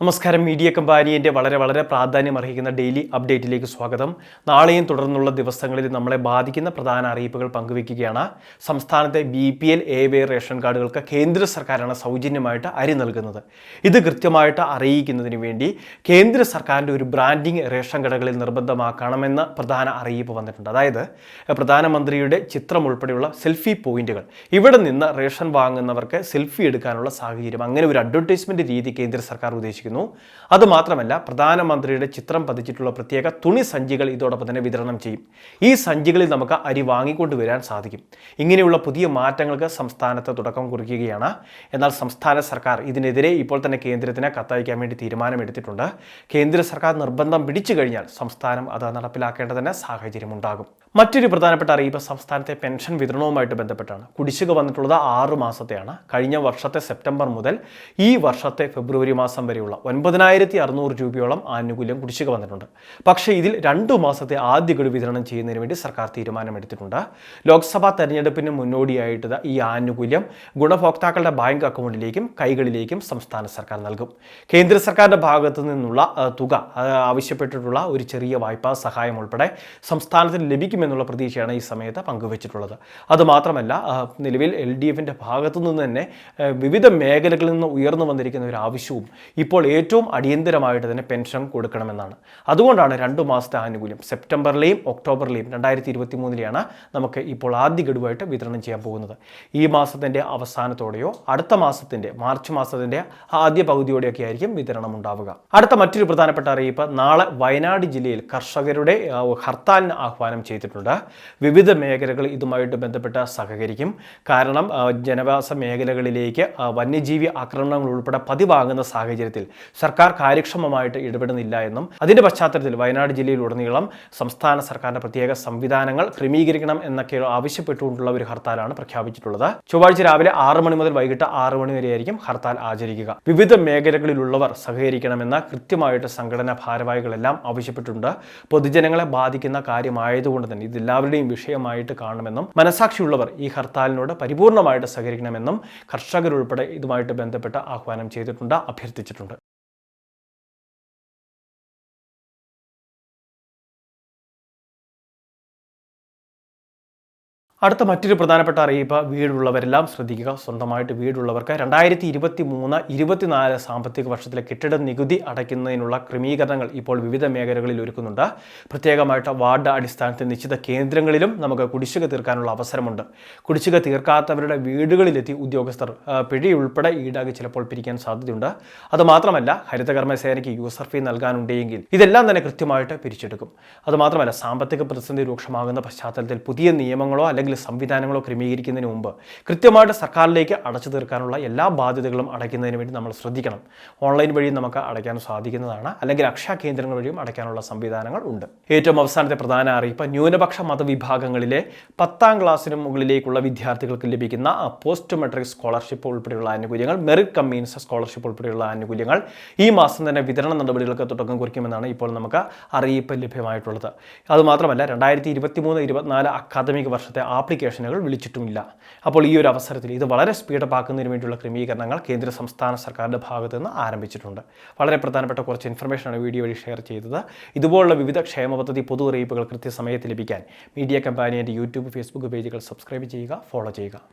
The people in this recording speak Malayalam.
നമസ്കാരം. മീഡിയ കമ്പാനിയന്റെ വളരെ വളരെ പ്രാധാന്യം അർഹിക്കുന്ന ഡെയിലി അപ്ഡേറ്റിലേക്ക് സ്വാഗതം. നാളെയും തുടർന്നുള്ള ദിവസങ്ങളിൽ നമ്മളെ ബാധിക്കുന്ന പ്രധാന അറിയിപ്പുകൾ പങ്കുവയ്ക്കുകയാണ് സംസ്ഥാനത്തെ ബി പി എൽ എ വേ റേഷൻ കാർഡുകൾക്ക് കേന്ദ്ര സർക്കാരാണ് സൗജന്യമായിട്ട് അരി നൽകുന്നത്. ഇത് കൃത്യമായിട്ട് അറിയിക്കുന്നതിന് വേണ്ടി കേന്ദ്ര സർക്കാരിന്റെ ഒരു ബ്രാൻഡിങ് റേഷൻ കടകളിൽ നിർബന്ധമാക്കണമെന്ന പ്രധാന അറിയിപ്പ് വന്നിട്ടുണ്ട്. അതായത് പ്രധാനമന്ത്രിയുടെ ചിത്രം ഉൾപ്പെടെയുള്ള സെൽഫി പോയിന്റുകൾ. ഇവിടെ നിന്ന് റേഷൻ വാങ്ങുന്നവർക്ക് സെൽഫി എടുക്കാനുള്ള സാഹചര്യം. അങ്ങനെ ഒരു അഡ്വർടൈസ്മെന്റ് രീതി കേന്ദ്ര സർക്കാർ ഉദ്ദേശിക്കുന്നു അതുമാത്രമല്ല പ്രധാനമന്ത്രിയുടെ ചിത്രം പതിച്ചിട്ടുള്ള പ്രത്യേക തുണി സഞ്ചികൾ ഇതോടൊപ്പം തന്നെ വിതരണം ചെയ്യും. ഈ സഞ്ചികളിൽ നമുക്ക് അരി വാങ്ങിക്കൊണ്ടുവരാൻ സാധിക്കും. ഇങ്ങനെയുള്ള പുതിയ മാറ്റങ്ങൾക്ക് സംസ്ഥാനത്ത് തുടക്കം കുറിക്കുകയാണ്. എന്നാൽ സംസ്ഥാന സർക്കാർ ഇതിനെതിരെ ഇപ്പോൾ തന്നെ കേന്ദ്രത്തിന് കത്തയക്കാൻ വേണ്ടി തീരുമാനമെടുത്തിട്ടുണ്ട്. കേന്ദ്ര സർക്കാർ നിർബന്ധം പിടിച്ചു കഴിഞ്ഞാൽ സംസ്ഥാനം അത് നടപ്പിലാക്കേണ്ടതിന് സാഹചര്യമുണ്ടാകും. മറ്റൊരു പ്രധാനപ്പെട്ട അറിയിപ്പ് സംസ്ഥാനത്തെ പെൻഷൻ വിതരണവുമായിട്ട് ബന്ധപ്പെട്ടാണ്. കുടിശ്ശിക വന്നിട്ടുള്ളത് ആറു മാസത്തെയാണ്. കഴിഞ്ഞ വർഷത്തെ സെപ്റ്റംബർ മുതൽ ഈ വർഷത്തെ ഫെബ്രുവരി മാസം വരെയുള്ള ഒൻപതിനായിരത്തി അറുന്നൂറ് രൂപയോളം ആനുകൂല്യം കുടിശ്ശിക വന്നിട്ടുണ്ട്. പക്ഷേ ഇതിൽ രണ്ടു മാസത്തെ ആദ്യ ഗഡു വിതരണം ചെയ്യുന്നതിന് വേണ്ടി സർക്കാർ തീരുമാനമെടുത്തിട്ടുണ്ട്. ലോക്സഭാ തെരഞ്ഞെടുപ്പിന് മുന്നോടിയായിട്ട് ഈ ആനുകൂല്യം ഗുണഭോക്താക്കളുടെ ബാങ്ക് അക്കൗണ്ടിലേക്കും കൈകളിലേക്കും സംസ്ഥാന സർക്കാർ നൽകും. കേന്ദ്ര സർക്കാരിന്റെ ഭാഗത്തു നിന്നുള്ള തുക ആവശ്യപ്പെട്ടിട്ടുള്ള ഒരു ചെറിയ വായ്പാ സഹായം ഉൾപ്പെടെ സംസ്ഥാനത്തിന് ലഭിക്കുമെന്നുള്ള പ്രതീക്ഷയാണ് ഈ സമയത്ത് പങ്കുവച്ചിട്ടുള്ളത്. അതുമാത്രമല്ല നിലവിൽ എൽ ഡി എഫിന്റെ ഭാഗത്തു നിന്ന് തന്നെ വിവിധ മേഖലകളിൽ നിന്ന് ഉയർന്നു വന്നിരിക്കുന്ന ഒരു ആവശ്യവും ഇപ്പോൾ ഏറ്റവും അടിയന്തരമായിട്ട് തന്നെ പെൻഷൻ കൊടുക്കണമെന്നാണ്. അതുകൊണ്ടാണ് രണ്ടു മാസത്തെ ആനുകൂല്യം സെപ്റ്റംബറിലെയും ഒക്ടോബറിലെയും രണ്ടായിരത്തി ഇരുപത്തി മൂന്നിലെയാണ് നമുക്ക് ഇപ്പോൾ ആദ്യ ഗഡുവായിട്ട് വിതരണം ചെയ്യാൻ പോകുന്നത്. ഈ മാസത്തിന്റെ അവസാനത്തോടെയോ അടുത്ത മാസത്തിന്റെ മാർച്ച് മാസത്തിന്റെ ആദ്യ പകുതിയോടെയൊക്കെ ആയിരിക്കും വിതരണം ഉണ്ടാവുക. അടുത്ത മറ്റൊരു പ്രധാനപ്പെട്ട അറിയിപ്പ് നാളെ വയനാട് ജില്ലയിൽ കർഷകരുടെ ഹർത്താലിന് ആഹ്വാനം ചെയ്തിട്ടുണ്ട്. വിവിധ മേഖലകൾ ഇതുമായിട്ട് ബന്ധപ്പെട്ട് സഹകരിക്കും. കാരണം ജനവാസ മേഖലകളിലേക്ക് വന്യജീവി ആക്രമണങ്ങൾ ഉൾപ്പെടെ പതിവാകുന്ന സാഹചര്യത്തിൽ സർക്കാർ കാര്യക്ഷമമായിട്ട് ഇടപെടുന്നില്ല എന്നും അതിന്റെ പശ്ചാത്തലത്തിൽ വയനാട് ജില്ലയിലുടനീളം സംസ്ഥാന സർക്കാരിന്റെ പ്രത്യേക സംവിധാനങ്ങൾ ക്രമീകരിക്കണം എന്നൊക്കെ ആവശ്യപ്പെട്ടുകൊണ്ടുള്ള ഒരു ഹർത്താലാണ് പ്രഖ്യാപിച്ചിട്ടുള്ളത്. ചൊവ്വാഴ്ച രാവിലെ ആറ് മണി മുതൽ വൈകിട്ട് ആറ് മണി വരെയായിരിക്കും ഹർത്താൽ ആചരിക്കുക. വിവിധ മേഖലകളിലുള്ളവർ സഹകരിക്കണമെന്ന് കൃത്യമായിട്ട് സംഘടനാ ഭാരവാഹികളെല്ലാം ആവശ്യപ്പെട്ടിട്ടുണ്ട്. പൊതുജനങ്ങളെ ബാധിക്കുന്ന കാര്യമായതുകൊണ്ട് തന്നെ ഇത് എല്ലാവരുടെയും വിഷയമായിട്ട് കാണണമെന്നും മനസാക്ഷിയുള്ളവർ ഈ ഹർത്താലിനോട് പരിപൂർണമായിട്ട് സഹകരിക്കണമെന്നും കർഷകരുൾപ്പെടെ ഇതുമായിട്ട് ബന്ധപ്പെട്ട് ആഹ്വാനം ചെയ്തിട്ടുണ്ട് അഭ്യർത്ഥിച്ചിട്ടുണ്ട്. അടുത്ത മറ്റൊരു പ്രധാനപ്പെട്ട അറിയിപ്പ് വീടുള്ളവരെല്ലാം ശ്രദ്ധിക്കുക. സ്വന്തമായിട്ട് വീടുള്ളവർക്ക് രണ്ടായിരത്തി ഇരുപത്തി മൂന്ന് ഇരുപത്തിനാല് സാമ്പത്തിക വർഷത്തിലെ കെട്ടിട നികുതി അടയ്ക്കുന്നതിനുള്ള ക്രമീകരണങ്ങൾ ഇപ്പോൾ വിവിധ മേഖലകളിൽ ഒരുക്കുന്നുണ്ട്. പ്രത്യേകമായിട്ട് വാർഡ് അടിസ്ഥാനത്തിൽ നിശ്ചിത കേന്ദ്രങ്ങളിലും നമുക്ക് കുടിശ്ശിക തീർക്കാനുള്ള അവസരമുണ്ട്. കുടിശ്ശിക തീർക്കാത്തവരുടെ വീടുകളിലെത്തി ഉദ്യോഗസ്ഥർ പിഴ ഉൾപ്പെടെ ഈടാക്കി ചിലപ്പോൾ പിരിക്കാൻ സാധ്യതയുണ്ട്. അതുമാത്രമല്ല ഹരിതകർമ്മസേനയ്ക്ക് യൂസർ ഫീ നൽകാനുണ്ടെങ്കിൽ ഇതെല്ലാം തന്നെ കൃത്യമായിട്ട് പിരിച്ചെടുക്കും. അതുമാത്രമല്ല സാമ്പത്തിക പ്രതിസന്ധി രൂക്ഷമാകുന്ന പശ്ചാത്തലത്തിൽ പുതിയ നിയമങ്ങളോ അല്ലെങ്കിൽ സംവിധാനങ്ങളോ ക്രമീകരിക്കുന്നതിന് മുമ്പ് കൃത്യമായിട്ട് സർക്കാരിലേക്ക് അടച്ചു തീർക്കാനുള്ള എല്ലാ ബാധ്യതകളും അടയ്ക്കുന്നതിന് വേണ്ടി നമ്മൾ ശ്രദ്ധിക്കണം. ഓൺലൈൻ വഴിയും നമുക്ക് അടയ്ക്കാൻ സാധിക്കുന്നതാണ്. അല്ലെങ്കിൽ അക്ഷയ കേന്ദ്രങ്ങൾ വഴിയും അടയ്ക്കാനുള്ള സംവിധാനങ്ങൾ ഉണ്ട്. ഏറ്റവും അവസാനത്തെ പ്രധാന അറിയിപ്പ് ന്യൂനപക്ഷ മതവിഭാഗങ്ങളിലെ പത്താം ക്ലാസ്സിന് മുകളിലേക്കുള്ള വിദ്യാർത്ഥികൾക്ക് ലഭിക്കുന്ന പോസ്റ്റ് മെട്രിക് സ്കോളർഷിപ്പ് ഉൾപ്പെടെയുള്ള ആനുകൂല്യങ്ങൾ മെറിറ്റ് കമ്മീൻസ് സ്കോളർഷിപ്പ് ഉൾപ്പെടെയുള്ള ആനുകൂല്യങ്ങൾ ഈ മാസം തന്നെ വിതരണ നടപടികൾക്ക് തുടക്കം കുറിക്കുമെന്നാണ് ഇപ്പോൾ നമുക്ക് അറിയിപ്പ് ലഭ്യമായിട്ടുള്ളത്. അതുമാത്രമല്ല രണ്ടായിരത്തി ഇരുപത്തി മൂന്ന് ഇരുപത്തിനാല് അക്കാദമിക് വർഷത്തെ ആപ്ലിക്കേഷനുകൾ വിളിച്ചിട്ടുമില്ല. അപ്പോൾ ഈ ഒരു അവസരത്തിൽ ഇത് വളരെ സ്പീഡപ്പ് ആക്കുന്നതിന് വേണ്ടിയുള്ള ക്രമീകരണങ്ങൾ കേന്ദ്ര സംസ്ഥാന സർക്കാരിന്റെ ഭാഗത്തു നിന്ന് ആരംഭിച്ചിട്ടുണ്ട്. വളരെ പ്രധാനപ്പെട്ട കുറച്ച് ഇൻഫർമേഷനാണ് വീഡിയോ വഴി ഷെയർ ചെയ്തത്. ഇതുപോലുള്ള വിവിധ ക്ഷേമ പദ്ധതി പൊതു അറിയിപ്പുകൾ കൃത്യസമയത്ത് ലഭിക്കാൻ മീഡിയ കമ്പാനിയുടെ യൂട്യൂബ് ഫേസ്ബുക്ക് പേജുകൾ സബ്സ്ക്രൈബ് ചെയ്യുക ഫോളോ ചെയ്യുക.